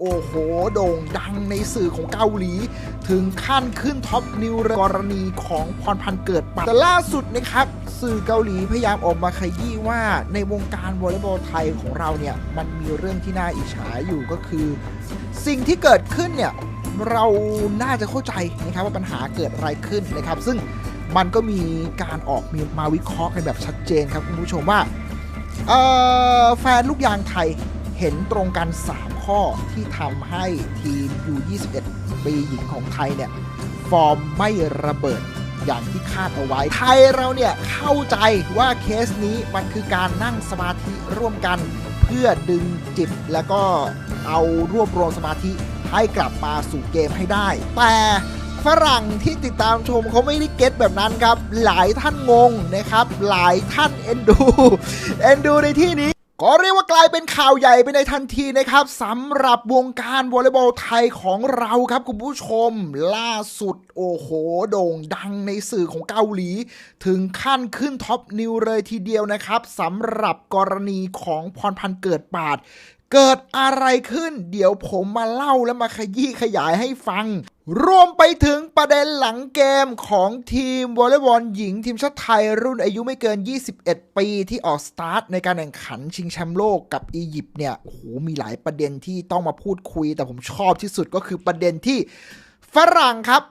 โอ้โห โด่งดังในสื่อของเกาหลี ถึงขั้นขึ้นท็อปนิวกรณีของพรพันธ์เกิดปาแต่ล่าสุดนะครับ สื่อเกาหลีพยายามออกมาขยี้ว่าในวงการวอลเลย์บอลไทยของเราเนี่ย มันมีเรื่องที่น่าอิจฉาอยู่ก็คือ สิ่งที่เกิดขึ้นเนี่ย เราน่าจะเข้าใจนะครับว่าปัญหาเกิดอะไรขึ้นนะครับ ซึ่งมันก็มีการออกมีมาวิเคราะห์กันแบบชัดเจนครับคุณผู้ชมว่าแฟนลูกยางไทยเห็นตรงกัน 3 ข้อที่ทำให้ทีม U21 ปีหญิงของไทยเนี่ย ฟอร์มไม่ระเบิดอย่างที่คาดเอาไว้ ไทยเราเนี่ย เข้าใจว่าเคสนี้มันคือการนั่งสมาธิร่วมกัน เพื่อดึงจิตแล้วก็เอารวบรวมสมาธิให้กลับมาสู่เกมให้ได้ แต่ฝรั่งที่ติดตามชมเขาไม่ได้เก็ตแบบนั้นครับ หลายท่านงงนะครับ หลายท่านเอ็นดู เอ็นดูในที่นี้ ก็เรียกว่ากลายเป็นข่าวใหญ่ไปในทันทีนะครับสำหรับวงการวอลเลย์บอลไทยของเราครับคุณผู้ชม ล่าสุดโอ้โห โด่งดังในสื่อของเกาหลี ถึงขั้นขึ้นท็อปนิวเลยทีเดียวนะครับสำหรับกรณีของพรพันธ์เกิดปาดเกิดอะไรขึ้น เดี๋ยวผมมาเล่าและมาขยี้ขยายให้ฟัง รวมไปถึงประเด็นหลังเกมของทีมวอลเลย์บอลหญิงทีมชาติไทยรุ่นอายุไม่เกิน 21 ปีที่ออกสตาร์ทในการแข่งขันชิงแชมป์โลกกับอียิปต์เนี่ยโอ้โหมีหลายประเด็นที่ต้องมาพูดคุย แต่ผมชอบที่สุดก็คือประเด็นที่ฝรั่งครับ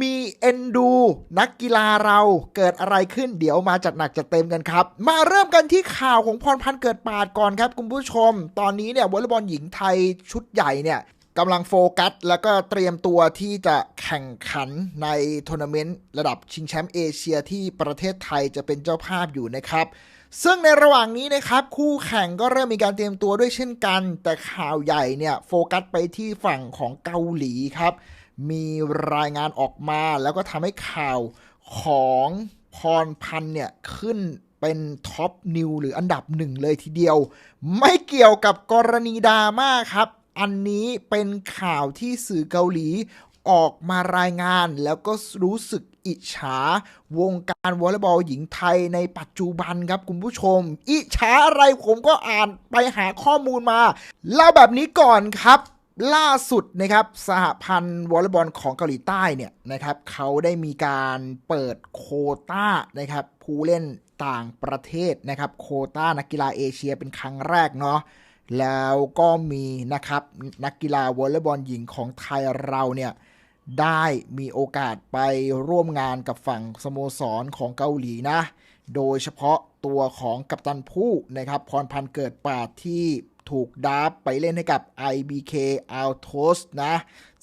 มีเอ็นดู นักกีฬาเราเกิดอะไรขึ้นเดี๋ยวมาจัดหนักจัดเต็มกันครับ มาเริ่มกันที่ข่าวของพรพันธ์เกิดปาดก่อนครับคุณผู้ชม ตอนนี้เนี่ยวอลเลย์บอลหญิงไทยชุดใหญ่เนี่ย กำลังโฟกัส แล้วก็เตรียมตัวที่จะแข่งขันในทัวร์นาเมนต์ระดับชิงแชมป์เอเชียที่ประเทศไทยจะเป็นเจ้าภาพอยู่นะครับ ซึ่งในระหว่างนี้นะครับ คู่แข่งก็เริ่มมีการเตรียมตัวด้วยเช่นกัน แต่ข่าวใหญ่เนี่ยโฟกัสไปที่ฝั่งของเกาหลีครับ มีรายงานออกมาแล้วก็ทำให้ข่าวของพรพันเนี่ยขึ้นเป็นท็อปนิวหรืออันดับหนึ่งเลยทีเดียว ไม่เกี่ยวกับกรณีดราม่าครับ อันนี้เป็นข่าวที่สื่อเกาหลีออกมารายงานแล้วก็รู้สึกอิจฉาวงการวอลเลย์บอลหญิงไทยในปัจจุบันครับคุณผู้ชม อิจฉาอะไรผมก็อ่านไปหาข้อมูลมา เล่าแบบนี้ก่อนครับ ล่าสุดนะครับสหพันธ์วอลเลย์บอลของเกาหลีใต้เนี่ยนะครับเขาได้มีการเปิดโคต้านะครับผู้เล่นต่างประเทศนะครับโคต้านักกีฬาเอเชียเป็นครั้งแรกเนาะ แล้วก็มีนะครับนักกีฬาวอลเลย์บอลหญิงของไทยเราเนี่ยได้มีโอกาสไปร่วมงานกับฝั่งสโมสรของเกาหลีนะ โดยเฉพาะตัวของกัปตันผู้นะครับพรพันธ์เกิดปาดที่ถูกดับไปเล่นให้กับ IBK a l t o s นะ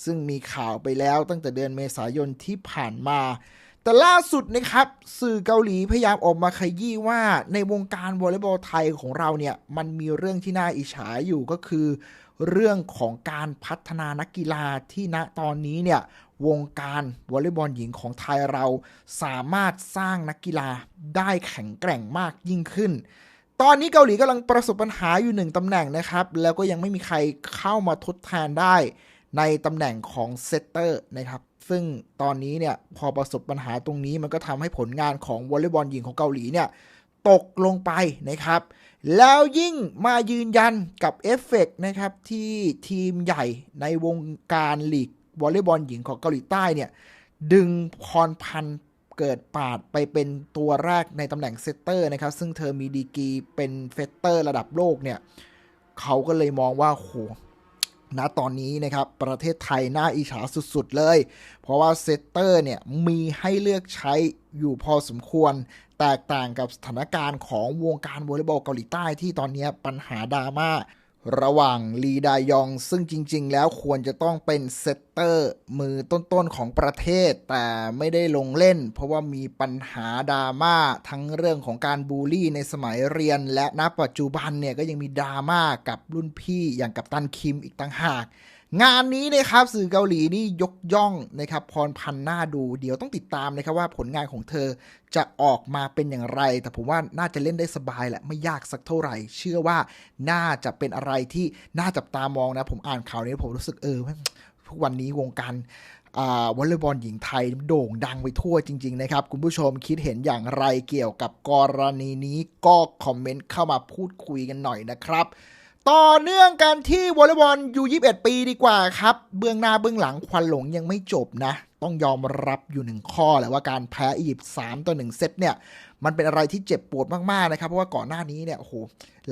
ซึ่งมีข่าวไปแล้วตั้งแต่เดือนเมษายนที่ผ่านมา แต่ล่าสุดนะครับ สื่อเกาหลีพยายามออกมาขยี้ว่าในวงการวอลเลย์บอลไทยของเราเนี่ย มันมีเรื่องที่น่าอิจฉาอยู่ก็คือ เรื่องของการพัฒนานักกีฬาที่ณตอนนี้เนี่ยวงการวอลเลย์บอลหญิงของไทยเราสามารถสร้างนักกีฬาได้แข็งแกร่งมากยิ่งขึ้น ตอนนี้เกาหลีกำลังประสบปัญหาอยู่หนึ่งตำแหน่งนะครับ แล้วก็ยังไม่มีใครเข้ามาทดแทนได้ในตำแหน่งของเซตเตอร์นะครับ ซึ่งตอนนี้เนี่ยพอประสบปัญหาตรงนี้มันก็ทำให้ผลงานของวอลเลย์บอลหญิงของเกาหลีเนี่ยตกลงไปนะครับ แล้วยิ่งมายืนยันกับเอฟเฟกนะครับที่ทีมใหญ่ในวงการลีกวอลเลย์บอลหญิงของเกาหลีใต้เนี่ยดึงพรพันธ์เกิดปาดไปเป็นตัวแรกในตำแหน่งเซตเตอร์นะครับ ซึ่งเธอมีดีกีเป็นเฟสเตอร์ระดับโลกเนี่ย เขาก็เลยมองว่าโห ณตอนนี้นะครับ ประเทศไทยน่าอิจฉาสุดๆเลย เพราะว่าเซตเตอร์เนี่ย มีให้เลือกใช้อยู่พอสมควร แตกต่างกับสถานการณ์ของวงการวอลเลย์บอลเกาหลีใต้ที่ตอนนี้ปัญหาดราม่า ระหว่างลีดายอง ซึ่งจริง ๆ แล้วควรจะต้องเป็นเซตเตอร์มือต้น ๆ ของประเทศ แต่ไม่ได้ลงเล่น เพราะว่ามีปัญหาดราม่าทั้งเรื่องของการบูลลี่ในสมัยเรียน และณปัจจุบันเนี่ยก็ยังมีดราม่ากับรุ่นพี่อย่างกับตันคิมอีกต่างหาก งานนี้นะครับสื่อเกาหลีนี่ยกย่องนะครับพรพันธ์น่าดูเดี๋ยวต้องติดตามนะครับว่าผลงานของเธอจะออกมาเป็นอย่างไร แต่ผมว่าน่าจะเล่นได้สบายแหละไม่ยากสักเท่าไหร่ เชื่อว่าน่าจะเป็นอะไรที่น่าจับตามองนะ ผมอ่านข่าวนี้ผมรู้สึกเออทุกวันนี้วงการวอลเลย์บอลหญิงไทยโด่งดังไปทั่วจริง ๆ นะครับ คุณผู้ชมคิดเห็นอย่างไรเกี่ยวกับกรณีนี้ก็คอมเมนต์เข้ามาพูดคุยกันหน่อยนะครับ ต่อเนื่องกันที่วอลเลย์บอลยู21 ปีดีกว่าครับ เบื้องหน้าเบื้องหลังควันหลงยังไม่จบนะ ต้องยอมรับอยู่หนึ่งข้อแหละว่าการแพ้อียิปต์3ต่อ1เซตเนี่ย มันเป็นอะไรที่เจ็บปวดมาก ๆ นะครับ เพราะว่าก่อนหน้านี้เนี่ยโอ้โห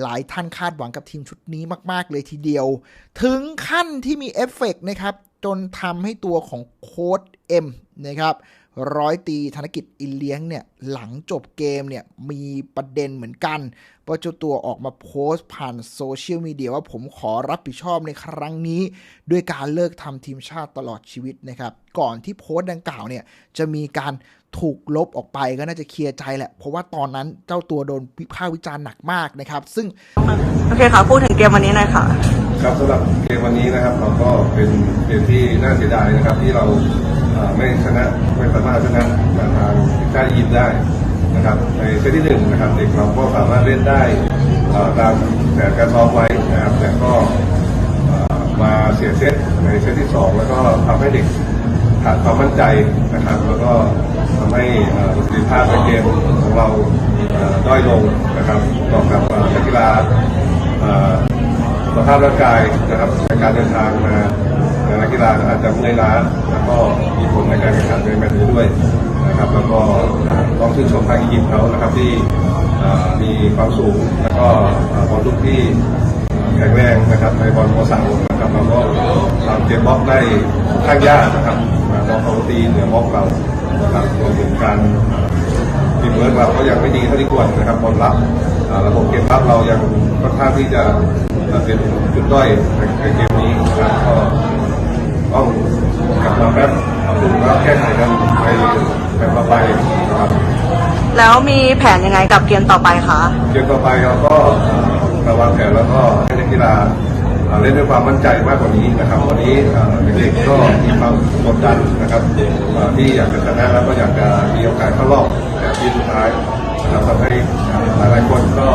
หลายท่านคาดหวังกับทีมชุดนี้มาก ๆ เลยทีเดียว ถึงขั้นที่มีเอฟเฟกต์นะครับ จนทำให้ตัวของโค้ดเอ็มนะครับร้อยตีธนกิจอินเลี้ยงเนี่ยหลังจบเกมเนี่ยมีประเด็นเหมือนกัน ว่าเจ้าตัวออกมาโพสต์ผ่านโซเชียลมีเดียว่าผมขอรับผิดชอบในครั้งนี้ ด้วยการเลิกทำทีมชาติตลอดชีวิตนะครับ ก่อนที่โพสต์ดังกล่าวเนี่ยจะมีการถูกลบออกไปก็น่าจะเคลียร์ใจแหละ เพราะว่าตอนนั้นเจ้าตัวโดนวิพากษ์วิจารณ์หนักมากนะครับ ซึ่ง โอเคค่ะ พูดถึงเกมวันนี้หน่อยค่ะ ครับสำหรับเกมวันนี้นะครับ เราก็เป็นเกมที่น่าเสียดายนะครับ ที่เราไม่ชนะไม่สามารถชนะทางทีมชาติอียิปต์ได้ นะครับในเซตที่หนึ่งนะครับเด็กเราก็สามารถเล่นได้ตามแผนการซ้อมไว้นะครับแต่ก็มาเสียเซตในเซตที่สองแล้วก็ทำให้เด็กขาดความมั่นใจนะครับแล้วก็ทำให้ประสิทธิภาพในเกมของเราด้อยลงนะครับต่อกับนักกีฬาสภาพร่างกายนะครับในการเดินทางมานักกีฬาอาจจะเมื่อยล้าแล้วก็มีผลในการแข่งขันในแมตช์นี้ด้วย ชื่นชมทางอียิปต์เขานะครับที่มีความสูงแล้วก็บอลลูกที่แข็งแรงนะครับในบอลโมเสานะครับเราก็ทำเกมบล็อกได้ค่อนข้างยากนะครับมาบอลเขาตีเหนือบล็อกเรานะครับรวมถึงการทีมเวิร์กเราก็ยังไม่ดีเท่าที่ควรนะครับบอลรับระบบเกมรับเรายังค่อนข้างที่จะเอ่อเป็นจุดด้อยในในเกมนี้นะครับก็ต้องกลับมาแป๊บปรับปรุงแล้วแก้ไขกันไป แบบต่อไปนะครับแล้วมีแผนยังไงกับเกมต่อไปคะ เกมต่อไปเราก็เอ่อระวางแผนแล้วก็ให้นักกีฬาเอ่อเล่นด้วยความมั่นใจมากกว่านี้นะครับ วันนี้เอ่อเด็กๆก็มีความกดดันนะครับเอ่อที่อยากจะชนะแล้วก็อยากจะมีโอกาสเข้ารอบแบบที่สุดท้ายนะครับทำให้หลายๆคนก็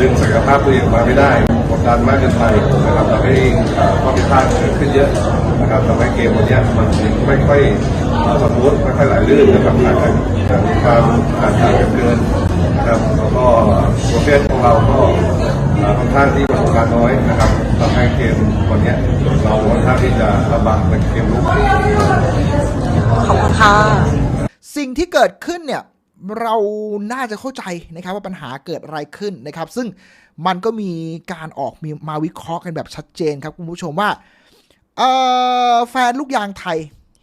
ดึงศักยภาพตัวเองมาไม่ได้กดดันมากเกินไปนะครับทำให้เอ่อข้อผิดพลาดเกิดขึ้นเยอะนะครับทำให้เกมวันนี้มันไม่ค่อยสมูทไม่ค่อยไหลลื่นนะครับอาจจะมีความขาดทางกันเกินนะครับแล้วก็โปรเซสของเราก็ค่อนข้างที่ประสบการณ์น้อยนะครับทำให้เกมวันนี้เราค่อนข้างที่จะลำบากในเกมลุกขอบคุณค่ะสิ่งที่เกิดขึ้นเนี่ย เราน่าจะเข้าใจนะครับว่าปัญหาเกิดอะไรขึ้นนะครับ ซึ่งมันก็มีการออกมีมาวิเคราะห์กันแบบชัดเจนครับคุณผู้ชมว่าแฟนลูกยางไทย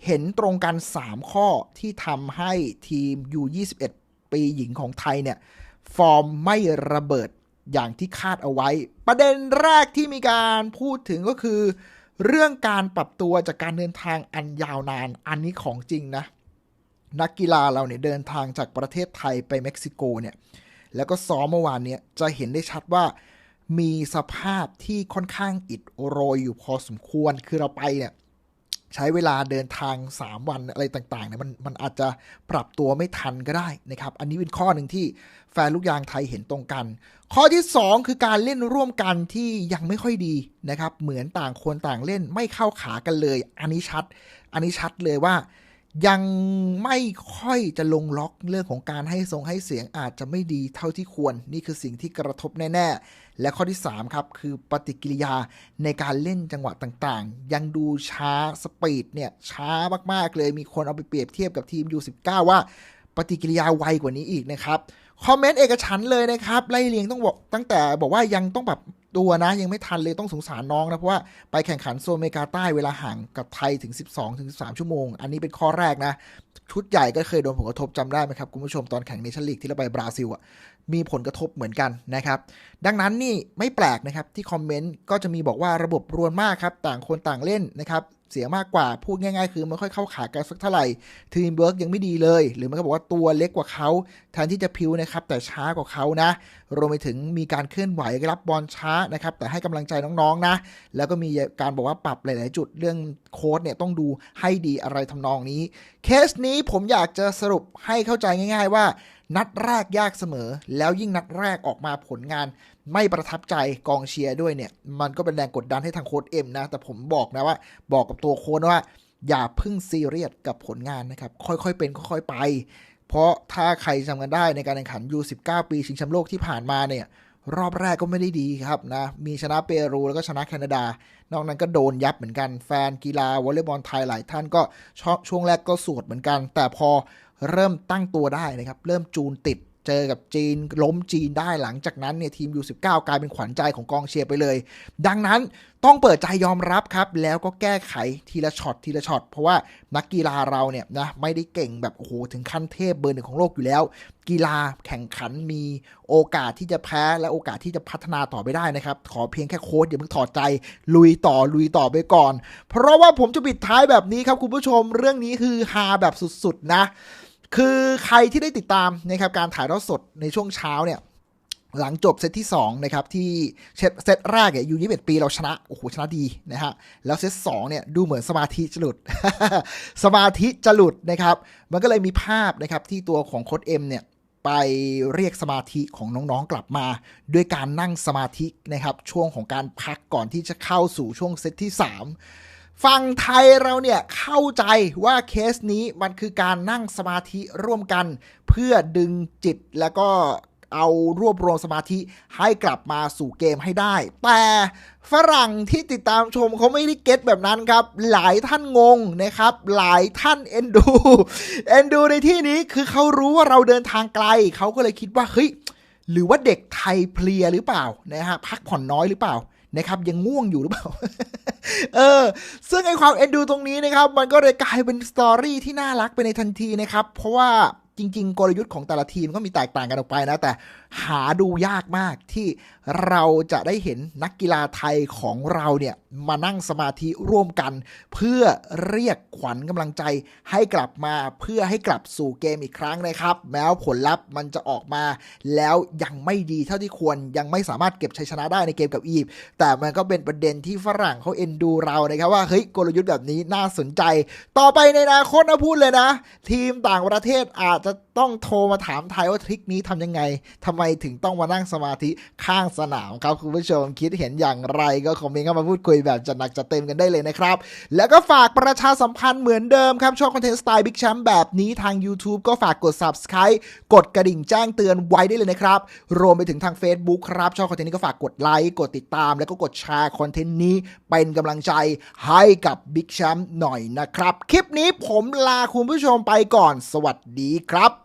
เห็นตรงกัน 3 ข้อที่ทำให้ทีม U21 ปีหญิงของไทยเนี่ย ฟอร์มไม่ระเบิดอย่างที่คาดเอาไว้ ประเด็นแรกที่มีการพูดถึงก็คือ เรื่องการปรับตัวจากการเดินทางอันยาวนานอันนี้ของจริงนะ นักกีฬาเราเนี่ยเดินทางจากประเทศไทยไปเม็กซิโกเนี่ยแล้วก็ซ้อมเมื่อวานเนี่ยจะเห็นได้ชัดว่ามีสภาพที่ค่อนข้างอิดโรยอยู่พอสมควรคือเราไปเนี่ยใช้เวลาเดินทาง 3 วันอะไรต่างๆเนี่ยมันมันอาจจะปรับตัวไม่ทันก็ได้นะครับ อันนี้เป็นข้อหนึ่งที่แฟนลูกยางไทยเห็นตรงกัน ข้อที่ 2 คือการเล่นร่วมกันที่ยังไม่ค่อยดีนะครับ เหมือนต่างคนต่างเล่นไม่เข้าขากันเลย อันนี้ชัด อันนี้ชัดเลยว่า ยังไม่ค่อยจะลงล็อกเรื่องของการให้ทรงให้เสียงอาจจะไม่ดีเท่าที่ควร นี่คือสิ่งที่กระทบแน่ๆ และข้อที่ 3 ครับ คือปฏิกิริยาในการเล่นจังหวะต่างๆ ยังดูช้าสปีดเนี่ย ช้ามากๆเลยมีคนเอาไปเปรียบเทียบกับทีม U19 ว่าปฏิกิริยาไวกว่านี้อีกนะครับ คอมเมนต์เอกฉันเลยนะครับ ไล่เรียงต้องบอกตั้งแต่บอกว่ายังต้องแบบ ตัวนะยังไม่ทันเลยต้องสงสารน้องนะ เพราะว่าไปแข่งขันโซนอเมริกาใต้เวลาห่างกับไทยถึง 12ถึง13 ชั่วโมง อันนี้เป็นข้อแรกนะ ชุดใหญ่ก็เคยโดนผลกระทบจำได้ไหมครับ คุณผู้ชมตอนแข่งเนชั่นลีกที่เราไปบราซิลอะมีผลกระทบเหมือนกันนะครับ ดังนั้นนี่ไม่แปลกนะครับที่คอมเมนต์ก็จะมีบอกว่าระบบรวนมากครับ ต่างคนต่างเล่นนะครับ เสียมากกว่า พูดง่ายๆ คือไม่ค่อยเข้าขากันสักเท่าไหร่ทีมเวิร์กยังไม่ดีเลย หรือมันก็บอกว่าตัวเล็กกว่าเขาแทนที่จะพิวนะครับ แต่ช้ากว่าเขานะ รวมไปถึงมีการเคลื่อนไหวรับบอลช้านะครับ แต่ให้กำลังใจน้องๆนะ แล้วก็มีการบอกว่าปรับหลายๆ จุดเรื่องโค้ดเนี่ยต้องดูให้ดีอะไรทำนองนี้ เคสนี้ผมอยากจะสรุปให้เข้าใจง่าย ๆ ว่า นัดแรกยากเสมอ แล้วยิ่งนัดแรกออกมาผลงาน ไม่ประทับใจกองเชียร์ด้วยเนี่ย มันก็เป็นแรงกดดันให้ทางโค้ดเอ็มนะ แต่ผมบอกนะว่า บอกกับตัวโค้ดว่า อย่าพึ่งซีเรียสกับผลงานนะครับ ค่อยๆเป็นค่อยๆไป เพราะถ้าใครจำกันได้ในการแข่งขัน U19 ปีชิงแชมป์โลกที่ผ่านมาเนี่ยรอบแรกก็ไม่ได้ดีครับนะ มีชนะเปรูแล้วก็ชนะแคนาดา นอกนั้นก็โดนยับเหมือนกัน แฟนกีฬาวอลเลย์บอลไทยหลายท่านก็ชช่วงแรกก็สวดเหมือนกัน แต่พอ เริ่มตั้งตัวได้นะครับ เริ่มจูนติดเจอกับจีนล้มจีนได้หลังจากนั้นเนี่ยทีม U19 กลายเป็นขวัญใจของกองเชียร์ไปเลย ดังนั้นต้องเปิดใจยอมรับครับ แล้วก็แก้ไขทีละช็อตทีละช็อตเพราะว่านักกีฬาเราเนี่ยนะไม่ได้เก่งแบบโอ้โหถึงขั้นเทพเบอร์หนึ่งของโลกอยู่แล้ว กีฬาแข่งขันมีโอกาสที่จะแพ้และโอกาสที่จะพัฒนาต่อไปได้นะครับ ขอเพียงแค่โค้ดอย่าเพิ่งถอดใจ ลุยต่อลุยต่อไปก่อน เพราะว่าผมจะปิดท้ายแบบนี้ครับคุณผู้ชมเรื่องนี้คือฮาแบบสุดๆนะ คือใครที่ได้ติดตามนะครับการถ่ายทอดสดในช่วงเช้าเนี่ยหลังจบเซตที่2นะครับที่เซตแรกเนี่ยยูยี่สิบปีเราชนะโอ้โหชนะดีนะฮะแล้วเซตสองเนี่ยดูเหมือนสมาธิจะหลุด สมาธิจะหลุดนะครับมันก็เลยมีภาพนะครับที่ตัวของโค้ดเอ็มเนี่ยไปเรียกสมาธิของน้องๆกลับมา ด้วยการนั่งสมาธินะครับช่วงของการพักก่อนที่จะเข้าสู่ช่วงเซตที่ 3 ฝั่งไทยเราเนี่ยเข้าใจว่าเคสนี้มันคือการนั่งสมาธิร่วมกัน เพื่อดึงจิตแล้วก็เอารวบรวมสมาธิให้กลับมาสู่เกมให้ได้ แต่ฝรั่งที่ติดตามชมเขาไม่ได้เก็ตแบบนั้นครับ หลายท่านงงนะครับ หลายท่านเอ็นดู เอ็นดูในที่นี้คือเขารู้ว่าเราเดินทางไกล เขาก็เลยคิดว่าเฮ้ยหรือว่าเด็กไทยเพลียหรือเปล่านะฮะพักผ่อนน้อยหรือเปล่านะครับยังง่วงอยู่หรือเปล่า เออ ซึ่งไอความเอ็นดูตรงนี้นะครับ มันก็เลยกลายเป็นสตอรี่ที่น่ารักไปในทันทีนะครับ เพราะว่า จริง ๆ กลยุทธ์ของแต่ละทีมก็มีแตกต่างกันออกไปนะ แต่หาดูยากมากที่เราจะได้เห็นนักกีฬาไทยของเราเนี่ยมานั่งสมาธิร่วมกัน เพื่อเรียกขวัญกำลังใจให้กลับมาเพื่อให้กลับสู่เกมอีกครั้งนะครับ แม้วผลลัพธ์มันจะออกมา แล้วยังไม่ดีเท่าที่ควรยังไม่สามารถเก็บชัยชนะได้ในเกมกับอียิปต์แต่มันก็เป็นประเด็นที่ฝรั่งเขาเอ็นดูเรานะครับว่าเฮ้ยกลยุทธ์แบบนี้น่าสนใจ ต่อไปในอนาคตนะพูดเลยนะ ทีมต่างประเทศอาจจะต้องโทรมาถามไทยว่าทริคนี้ทำยังไงทำไมถึงต้องมานั่งสมาธิข้างสนามครับ คุณผู้ชมคิดเห็นอย่างไรก็คอมเมนต์เข้ามาพูดคุยแบบจัดหนักจัดเต็มกันได้เลยนะครับ แล้วก็ฝากประชาสัมพันธ์เหมือนเดิมครับ ชอบคอนเทนต์สไตล์บิ๊กแชมป์แบบนี้ทาง YouTube ก็ฝากกด Subscribe กดกระดิ่งแจ้งเตือนไว้ได้เลยนะครับ รวมไปถึงทาง Facebook ครับ ชอบคอนเทนต์นี้ก็ฝากกดไลค์กดติดตาม แล้วก็กดแชร์คอนเทนต์นี้เป็นกำลังใจให้กับบิ๊กแชมป์หน่อยนะครับคลิปนี้ผมลาคุณผู้ชมไปก่อน สวัสดีครับ